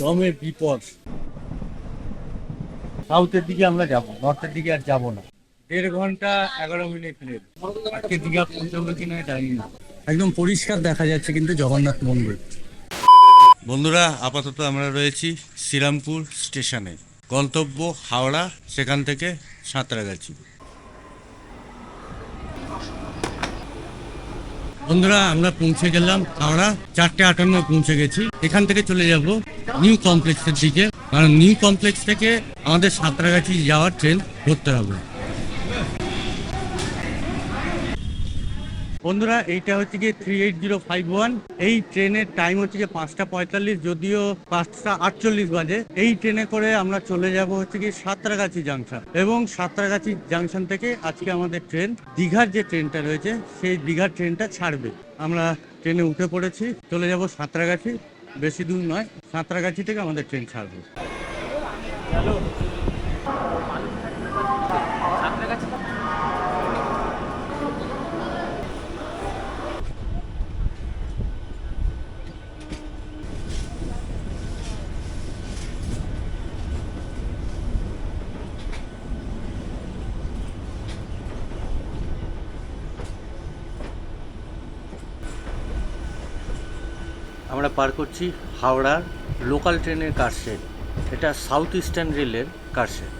দমে বিপদ। সাউথের দিকে আমরা যাব নর্থের দিকে আর যাব না। দেড় ঘণ্টা এগারো মিনিট লেট আজকে দীঘা পৌঁছাবো একদম পরিষ্কার দেখা যাচ্ছে কিন্তু জগন্নাথ মন্দির। বন্ধুরা, আপাতত আমরা রয়েছি শ্রীরামপুর স্টেশনে। গন্তব্য হাওড়া, সেখান থেকে সাঁতরাগাছি। বন্ধুরা, আমরা পৌঁছে গেলাম হাওড়া। চারটে আটান্ন পৌঁছে গেছি। এখান থেকে চলে যাব নিউ কমপ্লেক্সের দিকে। কারণ নিউ কমপ্লেক্স থেকে আমাদের সাঁতরাগাছি যাওয়ার ট্রেন ধরতে হবে। বন্ধুরা, এইটা হচ্ছে গিয়ে three eight zero five one এই ট্রেনের টাইম হচ্ছে গিয়ে পাঁচটা পঁয়তাল্লিশ, যদিও পাঁচটা আটচল্লিশ বাজে। এই ট্রেনে করে আমরা চলে যাব হচ্ছে গিয়ে সাঁতরাগাছি জাংশন এবং সাঁতরাগাছি জাংশন থেকে আজকে আমাদের ট্রেন, দীঘার যে ট্রেনটা রয়েছে, সেই দীঘার ট্রেনটা ছাড়বে। আমরা ট্রেনে উঠে পড়েছি, চলে যাব সাঁতরাগাছি। বেশি দূর নয়, সাঁতরাগাছি থেকে আমাদের ট্রেন ছাড়বে আমরা পার করছি হাওড়ার লোকাল ট্রেনের কারশেড এটা সাউথ ইস্টার্ন রেলের কারশেড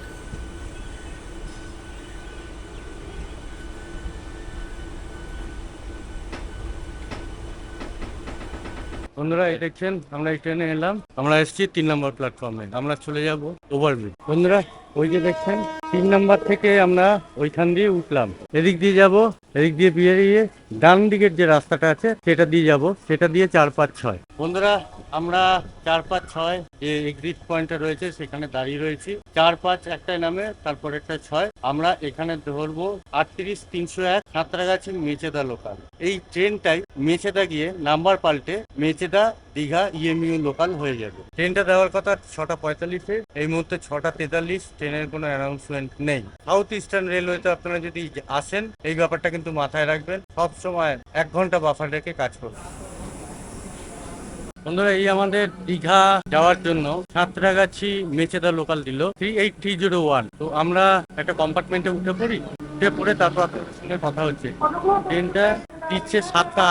বন্ধুরা দেখছেন, আমরা এই ট্রেনে এলাম। আমরা এসেছি তিন নম্বর প্ল্যাটফর্মে আমরা চলে যাব ওভারব্রিজ বন্ধুরা ওই যে দেখছেন, তিন নাম্বার থেকে আমরা ওইখান দিয়ে উঠলাম। এদিক দিয়ে যাব, এদিক দিয়ে বেরিয়ে ডান দিকের যে রাস্তাটা আছে, সেটা দিয়ে যাব। সেটা দিয়ে চার পাঁচ ছয়। বন্ধুরা, আমরা চার পাঁচ ছয় যে এক্সিট পয়েন্টটা রয়েছে, সেখানে দাঁড়িয়ে রয়েছি। চার পাঁচ একটাই নামে, তারপর একটা ছয়। আমরা এখানে ধরবো আটত্রিশ তিনশো এক সাঁতরাগাছি মেচেদা লোকাল এই ট্রেনটাই মেচেদা গিয়ে নাম্বার পাল্টে মেচেদা দীঘা ইএমইউ লোকাল হয়ে যাবে। ট্রেনটা দেওয়ার কথা ছটা পঁয়তাল্লিশে, এই মুহূর্তে ছটা তেতাল্লিশ, ট্রেনের কোনো অ্যানাউন্সমেন্ট নেই। সাউথ ইস্টার্ন রেলওয়েতে আপনারা যদি আসেন, এই ব্যাপারটা কিন্তু মাথায় রাখবেন। সব সময় এক ঘণ্টা বাফার রেখে কাজ করবেন বন্ধুরা, এই আমাদের দীঘা যাওয়ার জন্য সাঁতরাগাছি মেচেদা লোকাল দিল। Three eight three zero one তো আমরা একটা কম্পার্টমেন্টে উঠে পড়ি, উঠে পড়ে তারপর আপনাদের সঙ্গে কথা হচ্ছে। ট্রেনটা দিচ্ছে সাতটা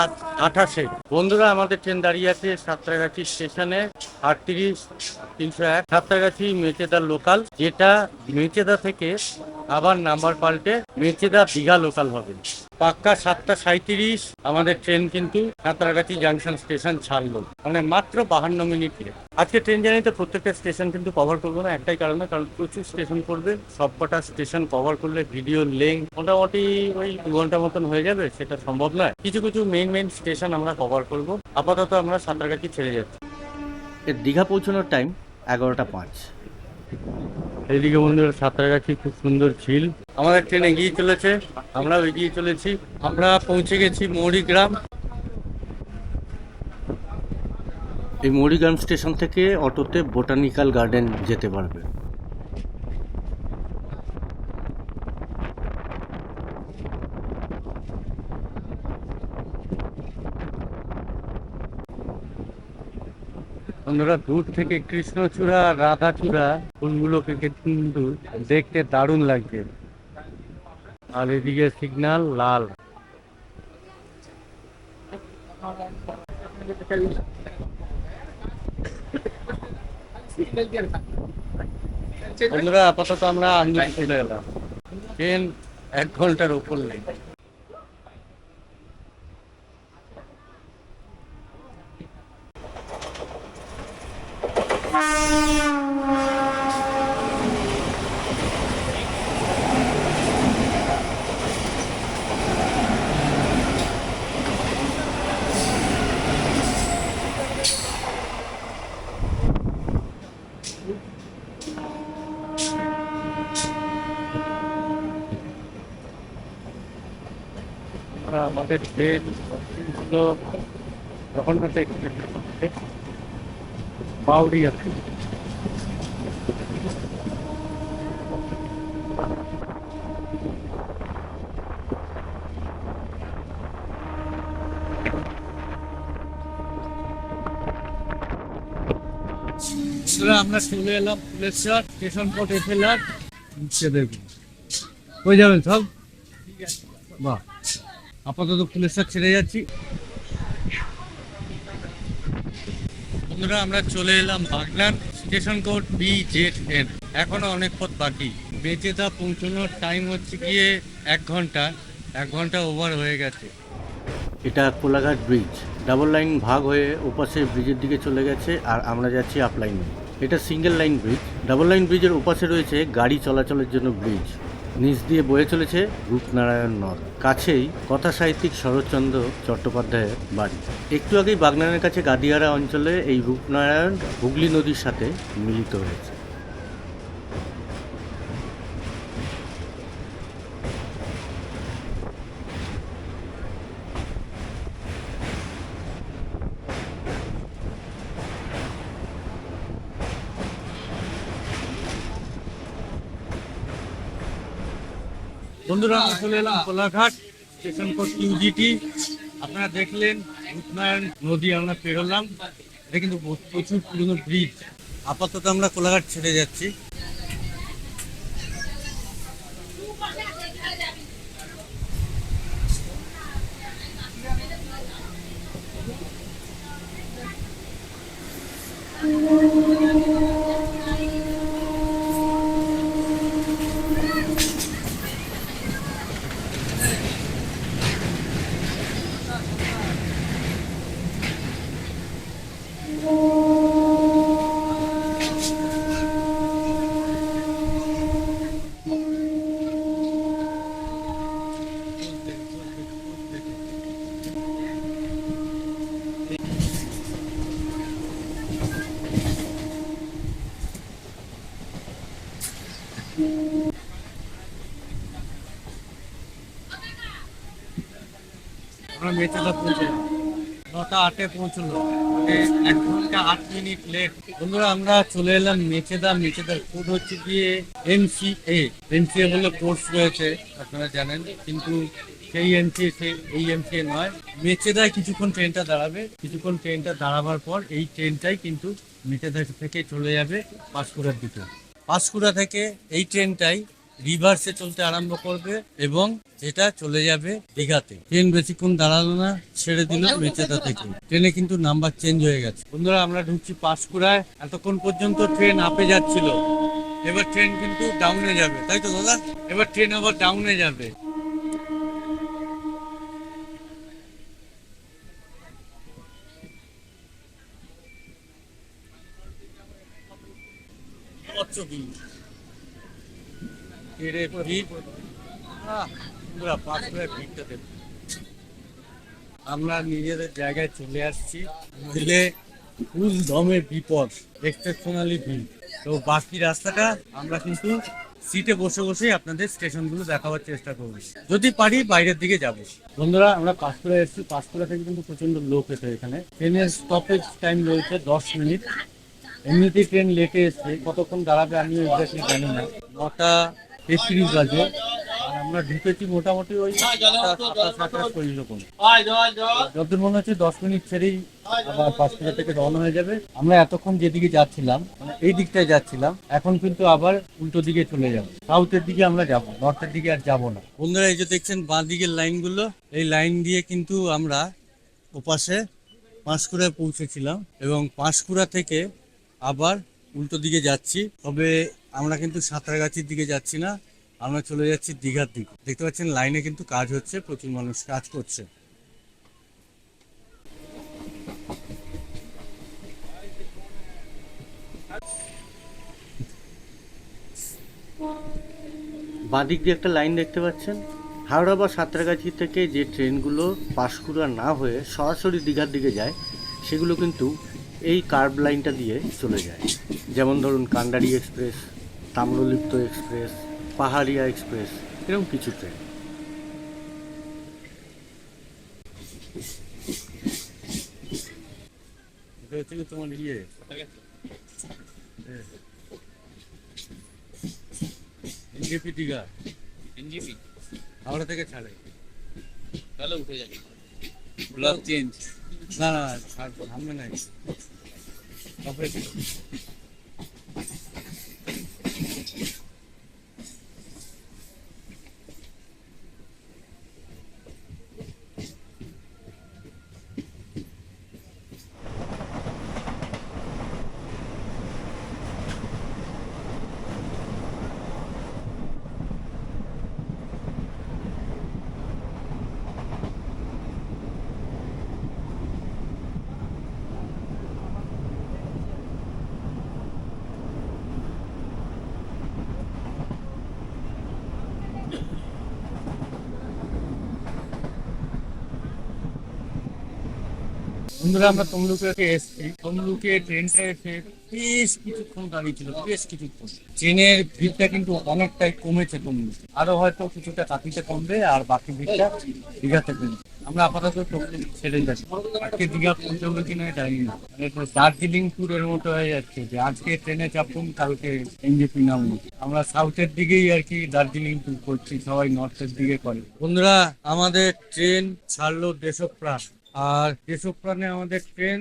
আঠাশে। বন্ধুরা, আমাদের ট্রেন দাঁড়িয়ে আছে সাঁতরাগাছি স্টেশনে, আটত্রিশ তিনশো এক। সাঁতরাগাছি মেচেদা লোকাল যেটা মেচেদা থেকে আবার নাম্বার পাল্টে মেচেদা দীঘা লোকাল হবে। পাক্কা সাতটা সাঁত্রিশ আমাদের ট্রেন কিন্তু সাঁতরাগাছি জাংশন স্টেশন ছাড়লো। মানে মাত্র বাহান্ন মিনিটে। আজকে ট্রেন জার্নিতে প্রত্যেকটা স্টেশন কিন্তু কভার করব না, একটাই কারণে কারণ প্রচুর স্টেশন করবে সবকটা স্টেশন কভার করলে ভিডিও লেং মোটামুটি ওই দু ঘণ্টা মতন হয়ে যাবে, সেটা সম্ভব নয়। কিছু কিছু মেইন মেইন স্টেশন আমরা কভার করব। আপাতত আমরা সাঁতরাগাছি ছেড়ে যাচ্ছি। দীঘা পৌঁছানোর টাইম এগারোটা পাঁচ। এইদিকে বন্ধুরা সাঁতরাগাছি খুব সুন্দর ঝিল। আমাদের ট্রেন এগিয়ে চলেছে, আমরাও এগিয়ে চলেছি। আমরা পৌঁছে গেছি মৌরিগ্রাম এই মরিগ্রাম স্টেশন থেকে অটোতে বোটানিক্যাল গার্ডেন যেতে পারবে। বন্ধুরা, দূর থেকে কৃষ্ণচূড়া, রাধাচূড়া ফুলগুলোকে কিন্তু দেখতে দারুণ লাগছে। আর এদিকে সিগন্যাল লাল। বন্ধুরা, আপাতত আমরা আন্দুল চলে গেলাম ট্রেন এক ঘণ্টার উপর নেই আমরা আমাদের ছিল জগন্নাথ এক্সপ্রেস বাউরি আছে। আমরা চলে এলাম ফুলেশ্বর স্টেশন কোর্ট এফএলআর নিচে দেখুন। কই যাবেন সব? বাহ। আপাতত ফুলেশ্বর ছেড়ে যাচ্ছি। বন্ধুরা, আমরা চলে এলাম Bagnan station code B Z N এখনও অনেক পথ বাকি। বেচেদা পৌঁছানোর টাইম হচ্ছে গিয়ে এক ঘণ্টা। এক ঘণ্টা ওভার হয়ে গেছে। এটা কোলাঘাট ব্রিজ ডাবল লাইন ভাগ হয়ে ওপাশে ব্রিজের দিকে চলে গেছে আর আমরা যাচ্ছি আপ লাইনে এটা single line bridge double line ব্রিজের ওপাশে রয়েছে গাড়ি চলাচলের জন্য ব্রিজ নিচ দিয়ে বয়ে চলেছে রূপনারায়ণ নদ। কাছেই কথা সাহিত্যিক শরৎচন্দ্র চট্টোপাধ্যায়ের বাড়ি। একটু আগেই বাগনানের কাছে গাদিয়ারা অঞ্চলে এই রূপনারায়ণ হুগলি নদীর সাথে মিলিত হয়েছে। বন্ধুরা আমরা চলে এলাম কোলাঘাট, স্টেশন কোড ইউজিটি আপনারা দেখলেন রূপনারায়ণ নদী, আমরা পেরোলাম। এটা কিন্তু প্রচুর পুরনো ব্রিজ আপাতত আমরা কোলাঘাট ছেড়ে যাচ্ছি। মেচেদা পৌঁছলাম নটা আটে পৌঁছলো। এক ঘণ্টা আট মিনিট লেট বন্ধুরা, আমরা চলে এলাম মেচেদা। মেচেদার কোড হচ্ছে গিয়ে এমসিএ এমসিএ বলে কোর্স রয়েছে, আপনারা জানেন। কিন্তু সেই এমসিএ এই এমসিএ নয়। মেচেদায় কিছুক্ষণ ট্রেনটা দাঁড়াবে। কিছুক্ষণ ট্রেনটা দাঁড়াবার পর এই ট্রেনটাই কিন্তু মেচেদা থেকে চলে যাবে পাঁশকুড়ার দিকে। পাঁশকুড়া থেকে এই ট্রেনটাই রিভার্সে চলতে আরম্ভ করবে এবং এটা চলে যাবে দীঘাতে। ট্রেন বেশিক্ষণ দাঁড়াল না ছেড়ে দিল মেচেদা থেকে। ট্রেনে কিন্তু নাম্বার চেঞ্জ হয়ে গেছে। বন্ধুরা আমরা ঢুকছি পাঁশকুড়ায় এতক্ষণ পর্যন্ত ট্রেন আপে যাচ্ছিল। এবার ট্রেন কিন্তু ডাউনে যাবে তাই তো দাদা? এবার ট্রেন আবার ডাউনে যাবে। কত ভিড় পাঁচপুরের ভিড়টা দেখুন। আমরা নিজেদের জায়গায় চলে আসছি। দিলে ফুল দমে বিপদ এক্সেপশনালি ভিড়। তো বাকি রাস্তাটা আমরা কিন্তু সিটে বসে বসে আপনাদের স্টেশনগুলো দেখাবার চেষ্টা করব। যদি পারি বাইরের দিকে যাব। বন্ধুরা, আমরা পাঁশকুড়া এসেছি। পাঁশকুড়া থেকে কিন্তু প্রচণ্ড লোক এসে এখানে। ট্রেনের স্টপেজ টাইম রয়েছে দশ মিনিট। এমনিতেই ট্রেন লেটে এসছে। কতক্ষণ দাঁড়াবে আমি এক্স্যাক্টলি জানি না। নটা তেত্রিশ বাজে আর আমরা ঢুকেছি মোটামুটি ওই সাতাশ রকম যতদূর মনে হচ্ছে দশ মিনিট ছেড়েই আবার পাঁচটা থেকে রওনা হয়ে যাবে। আমরা এতক্ষণ যেদিকে যাচ্ছিলাম মানে এই দিকটায় যাচ্ছিলাম, এখন কিন্তু আবার উল্টো দিকে চলে যাব। সাউথের দিকে আমরা যাব নর্থের দিকে আর যাব না। বন্ধুরা, এই যে দেখছেন, বাঁ দিকের লাইনগুলো, এই লাইন দিয়ে কিন্তু আমরা ওপাশে পাঁশকুড়ায় পৌঁছেছিলাম এবং পাঁশকুড়া থেকে আবার উল্টো দিকে যাচ্ছি, তবে আমরা কিন্তু সাঁতরাগাছির দিকে যাচ্ছি না, আমরা চলে যাচ্ছি দীঘার দিকে। দেখতে পাচ্ছেন লাইনে কিন্তু কাজ হচ্ছে, প্রচুর মানুষ কাজ করছে। বাঁদিক দিয়ে একটা লাইন দেখতে পাচ্ছেন। হাওড়া বা সাঁতরাগাছি থেকে যে ট্রেনগুলো পাঁশকুড়া না হয়ে সরাসরি দীঘার দিকে যায়, সেগুলো কিন্তু এই কার্ভ লাইনটা দিয়ে চলে যায়। যেমন ধরুন Kandari express Tamralipta express Paharia express এরকম কিছু ট্রেন তোমার ইয়ে? NJP Digha NJP? হাওড়া থেকে ছাড়ে। তাহলে উঠে যাবে। ব্লক চেঞ্জ না না ছাড়- সামনে নাই তারপরে বন্ধুরা, আমরা তমলুকে এসেছি। তমলুকে ট্রেনটা এসে বেশ কিছুক্ষণ দাঁড়িয়ে ছিল, বেশ কিছুক্ষণ। ট্রেনের ভিড়টা কিন্তু অনেকটাই কমেছে তমলুকে। আরও হয়তো কিছুটা কাঁথিতে কমবে, আর বাকি ভিড়টা দীঘাতে কমবে আমরা আপাতত তমলুক ছেড়ে যাচ্ছি। আজকে দীঘা পৌঁছবে কিনা জানি না দার্জিলিং ট্যুরের মতো হয়ে যাচ্ছে যে আজকে ট্রেনে চাপুন কালকে এনজেপি নামুন আমরা সাউথের দিকেই আর কি দার্জিলিং ট্যুর করছি, সবাই নর্থের দিকে করে। বন্ধুরা, আমাদের ট্রেন ছাড়লো দেশপ্রাণ। আর দেশপ্রাণে আমাদের ট্রেন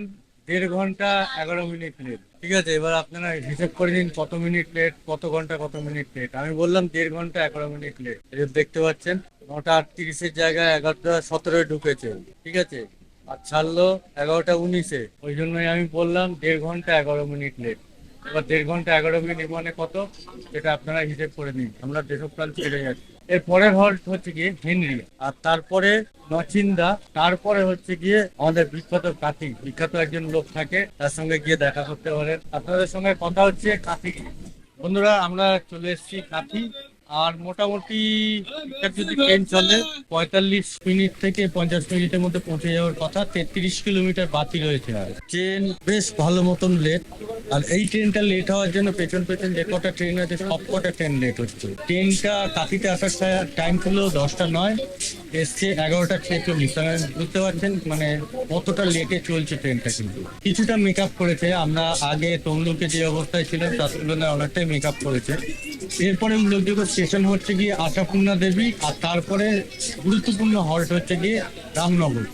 দেড় ঘণ্টা এগারো মিনিট লেট ঠিক আছে, এবার আপনারা হিসেব করে নিন কত মিনিট লেট কত ঘণ্টা, কত মিনিট লেট আমি বললাম দেড় ঘণ্টা এগারো মিনিট লেট দেখতে পাচ্ছেন, নটা আটত্রিশের জায়গায় এগারোটা সতেরোয় ঢুকেছে। ঠিক আছে, আর ছাড়লো এগারোটা উনিশে। ওই জন্যই আমি বললাম দেড় ঘণ্টা এগারো মিনিট লেট এবার দেড় ঘণ্টা এগারো মিনিট মানে কত? সেটা আপনারা হিসেব করে নিন। আমরা দেশপ্রাণ ছেড়ে যাচ্ছি। এর পরের হল্ট হচ্ছে গিয়ে হেনরি আর তারপরে নচিন্দা, তারপরে হচ্ছে গিয়ে আমাদের বিখ্যাত কাতি বিখ্যাত একজন লোক থাকে, তার সঙ্গে গিয়ে দেখা করতে পারেন। আপনাদের সঙ্গে কথা হচ্ছে কাতি বন্ধুরা, আমরা চলে এসেছি কাঠি আর মোটামুটি যদি ট্রেন চলে, পঁয়তাল্লিশ মিনিট থেকে পঞ্চাশ মিনিটের মধ্যে পৌঁছে যাওয়ার কথা, তেত্রিশ কিলোমিটার বাকি রয়েছে আর। ট্রেন বেশ ভালো মতন লেট আর এই ট্রেনটা লেট হওয়ার জন্য পেছন পেছন যে কটা ট্রেন আছে, সব কটা ট্রেন লেট হচ্ছে। ট্রেনটা কাকিতে আসার টাইম ছিল দশটা নয়। এসছে এগারোটা ছেচল্লিশ বুঝতে পারছেন মানে কতটা লেটে চলছে ট্রেনটা কিন্তু। কিছুটা মেক আপ করেছে, আমরা আগে তমলুকে যে অবস্থায় ছিলাম, তার তুলনায় অনেকটাই মেক আপ করেছে। এরপরে উল্লেখযোগ্য স্টেশন হচ্ছে গিয়ে আশাপূর্ণা দেবী, আর তারপরে গুরুত্বপূর্ণ হল্ট হচ্ছে গিয়ে রামনগর।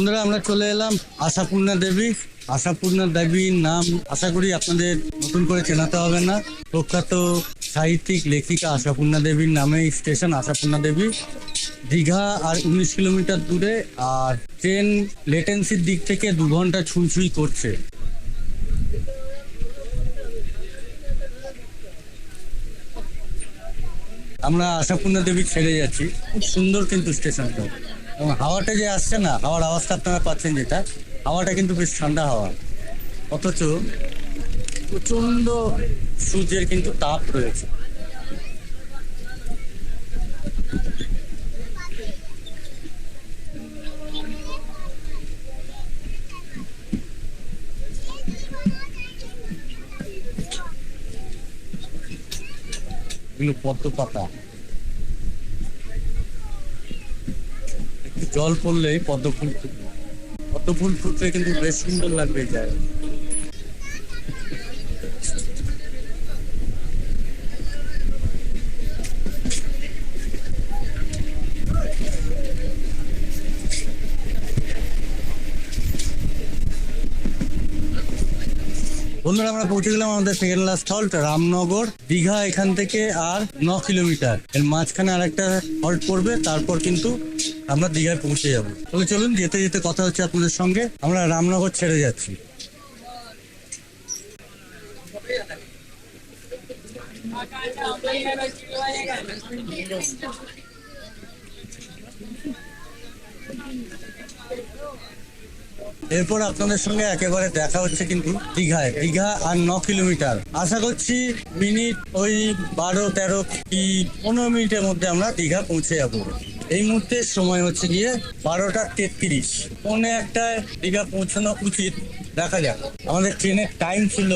বন্ধুরা, আমরা চলে এলাম আশাপূর্ণা দেবী। আশাপূর্ণা দেবীর নাম আশা করি আপনাদের নতুন করে চেনাতে হবে না। প্রখ্যাত সাহিত্যিক, লেখিকা আশাপূর্ণা দেবীর নামে স্টেশন আশাপূর্ণা দেবী। দীঘা আর উনিশ কিলোমিটার দূরে, আর ট্রেন লেটেন্সির দিক থেকে দু ঘণ্টা ছুঁই করছে। আমরা আশাপূর্ণা দেবী ছেড়ে যাচ্ছি। খুব সুন্দর কিন্তু স্টেশনটা। এবং হাওয়াটা যে আসছে না, হাওয়ার আওয়াজটা আপনারা পাচ্ছেন যেটা, হাওয়াটা কিন্তু বেশ ঠান্ডা হাওয়া। অথচ প্রচণ্ড সূর্যের কিন্তু তাপ রয়েছে। পদ্ম পাতা। জল পড়লেই পদ্ম ফুল ফুটবে। পদ্ম ফুল ফুটলে কিন্তু বেশ সুন্দর লাগবে জায়গা বন্ধুরা, আমরা পৌঁছে গেলাম আমাদের সেকেন্ড লাস্ট রামনগর, দীঘা এখান থেকে আর ন কিলোমিটার। এর মাঝখানে আর একটা হল্ট পড়বে, তারপর কিন্তু আমরা দীঘায় পৌঁছে যাব। তবে চলুন, যেতে যেতে কথা হচ্ছে আপনাদের সঙ্গে। আমরা রামনগর ছেড়ে যাচ্ছি। এরপর আপনাদের সঙ্গে একেবারে দেখা হচ্ছে কিন্তু দীঘায়। দীঘা আর ন কিলোমিটার। আশা করছি মিনিট ওই বারো তেরো কি পনেরো মিনিটের মধ্যে আমরা দীঘা পৌঁছে যাব। এই মুহূর্তে সময় হচ্ছে গিয়ে বারোটা তেত্রিশ। পৌনে একটা দীঘা পৌঁছানো উচিত, দেখা যাক। আমাদের ট্রেনের টাইম ছিল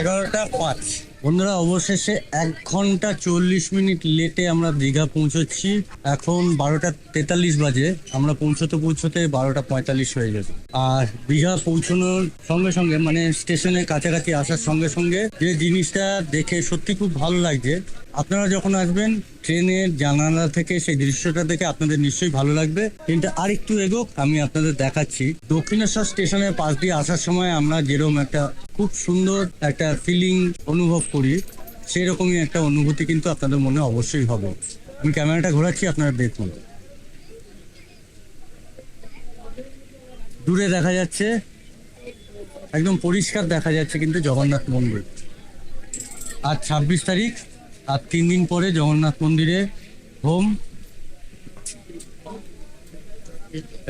এগারোটা পাঁচ। বন্ধুরা, অবশেষে এক ঘণ্টা চল্লিশ মিনিট লেটে আমরা দীঘা পৌঁছচ্ছি এখন বারোটা তেতাল্লিশ বাজে। আমরা পৌঁছতে পৌঁছতে বারোটা পঁয়তাল্লিশ হয়ে গেছে। আর দীঘা পৌঁছানোর সঙ্গে সঙ্গে মানে স্টেশনের কাছাকাছি আসার সঙ্গে সঙ্গে যে জিনিসটা দেখে সত্যি খুব ভালো লাগছে। আপনারা যখন আসবেন, ট্রেনের জানালা থেকে সেই দৃশ্যটা দেখে আপনাদের নিশ্চয়ই ভালো লাগবে। কিন্তু আরেকটু এগোক, আমি আপনাদের দেখাচ্ছি। দক্ষিণেশ্বর স্টেশনের পাশ দিয়ে আসার সময় আমরা যেরকম একটা খুব সুন্দর একটা ফিলিং অনুভব করি, সেরকমই একটা অনুভূতি কিন্তু আপনাদের মনে অবশ্যই হবে। আমি ক্যামেরাটা ঘোরাচ্ছি, আপনারা দেখুন। দূরে দেখা যাচ্ছে। একদম পরিষ্কার দেখা যাচ্ছে কিন্তু জগন্নাথ মন্দির। আর ছাব্বিশ তারিখ, আর তিন দিন পরে জগন্নাথ মন্দিরে হোম।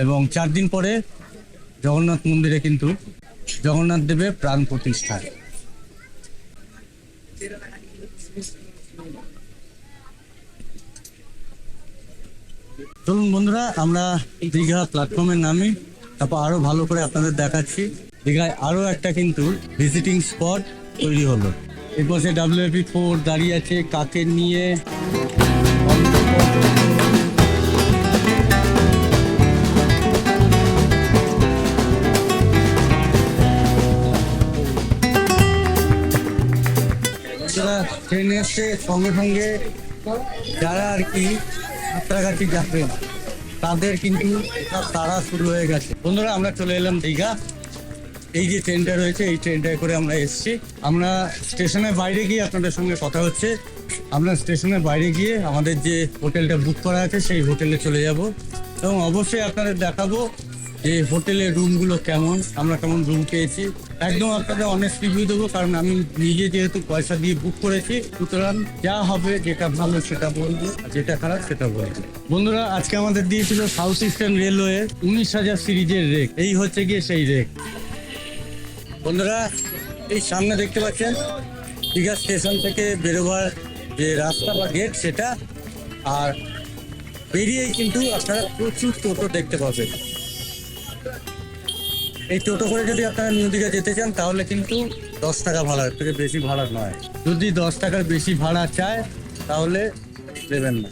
এবং চার দিন পরে জগন্নাথ মন্দিরে কিন্তু জগন্নাথ দেবের প্রাণ প্রতিষ্ঠা। চলুন বন্ধুরা, আমরা দীঘা প্ল্যাটফর্মে নামি। তারপর আরও ভালো করে আপনাদের দেখাচ্ছি। দীঘায় আরও একটা কিন্তু ভিজিটিং স্পট তৈরি হলো। এরপর সে ডাব্লিউপি ফোর দাঁড়িয়ে আছে, কাকে নিয়ে? ট্রেনে এসছে, সঙ্গে সঙ্গে যারা আর কি সাঁতরাগাছি যাবেন তাদের কিন্তু তারা শুরু হয়ে গেছে। বন্ধুরা, আমরা চলে এলাম দীঘা। এই যে ট্রেনটা রয়েছে, এই ট্রেনটায় করে আমরা এসছি। আমরা স্টেশনের বাইরে গিয়ে আপনাদের সঙ্গে কথা হচ্ছে। আমরা স্টেশনের বাইরে গিয়ে আমাদের যে হোটেলটা বুক করা আছে, সেই হোটেলে চলে যাব। এবং অবশ্যই আপনাদের দেখাবো যে হোটেলের রুমগুলো কেমন, আমরা কেমন রুম পেয়েছি। একদম আপনাদের অনেস্ট রিভিউ দেবো, কারণ আমি নিজে যেহেতু পয়সা দিয়ে বুক করেছি, সুতরাং যা হবে যেটা ভালো সেটা বলব যেটা খারাপ সেটা বলব। বন্ধুরা, আজকে আমাদের দিয়েছিল সাউথ ইস্টার্ন রেলওয়ে উনিশ হাজার সিরিজের রেক এই হচ্ছে গিয়ে সেই রেক বন্ধুরা, এই সামনে দেখতে পাচ্ছেন, দীঘা স্টেশন থেকে বেরোবার যে রাস্তা বা গেট সেটা, আর বেরিয়েই কিন্তু আপনারা প্রচুর টোটো দেখতে পাবেন। এই টোটো করে যদি আপনারা নিউ দীঘা যেতে চান, তাহলে কিন্তু দশ টাকা ভাড়া থেকে বেশি ভাড়া নয়। যদি দশ টাকার বেশি ভাড়া চায়, তাহলে দেবেন না।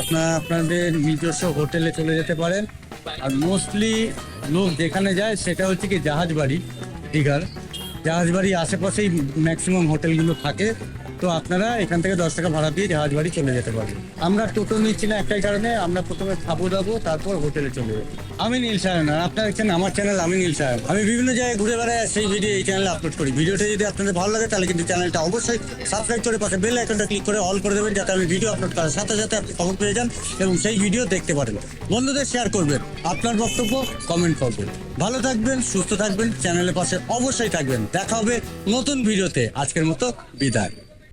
আপনারা আপনাদের নিজস্ব হোটেলে চলে যেতে পারেন। আর মোস্টলি লোক যেখানে যায়, সেটা হচ্ছে কি জাহাজবাড়ি, দীঘার। জাহাজ বাড়ির আশেপাশেই ম্যাক্সিমাম হোটেলগুলো থাকে। তো আপনারা এখান থেকে দশ টাকা ভাড়া দিয়ে জাহাজ বাড়ি চলে যেতে পারবেন। আমরা টোটো নিচ্ছি না একটাই কারণে, আমরা প্রথমে খাব দাবো, তারপর হোটেলে চলে যাব। আমি নীল সায়ন, আর আপনারা দেখছেন আমার চ্যানেল আমি নীল সায়ন। আমি বিভিন্ন জায়গায় ঘুরে বেড়াই, সেই ভিডিও এই চ্যানেলে আপলোড করি। ভিডিওটা যদি আপনাদের ভালো লাগে, তাহলে কিন্তু চ্যানেলটা অবশ্যই সাবস্ক্রাইব করে পাশে বেল আইকনটা ক্লিক করে অল করে দেবেন, যাতে আমি ভিডিও আপলোড করার সাথে সাথে আপনি খবর পেয়ে যান এবং সেই ভিডিও দেখতে পারেন। বন্ধুদের শেয়ার করবেন, আপনার বক্তব্য কমেন্ট করবেন। ভালো থাকবেন, সুস্থ থাকবেন চ্যানেলের পাশে অবশ্যই থাকবেন। দেখা হবে নতুন ভিডিওতে আজকের মতো বিদায়।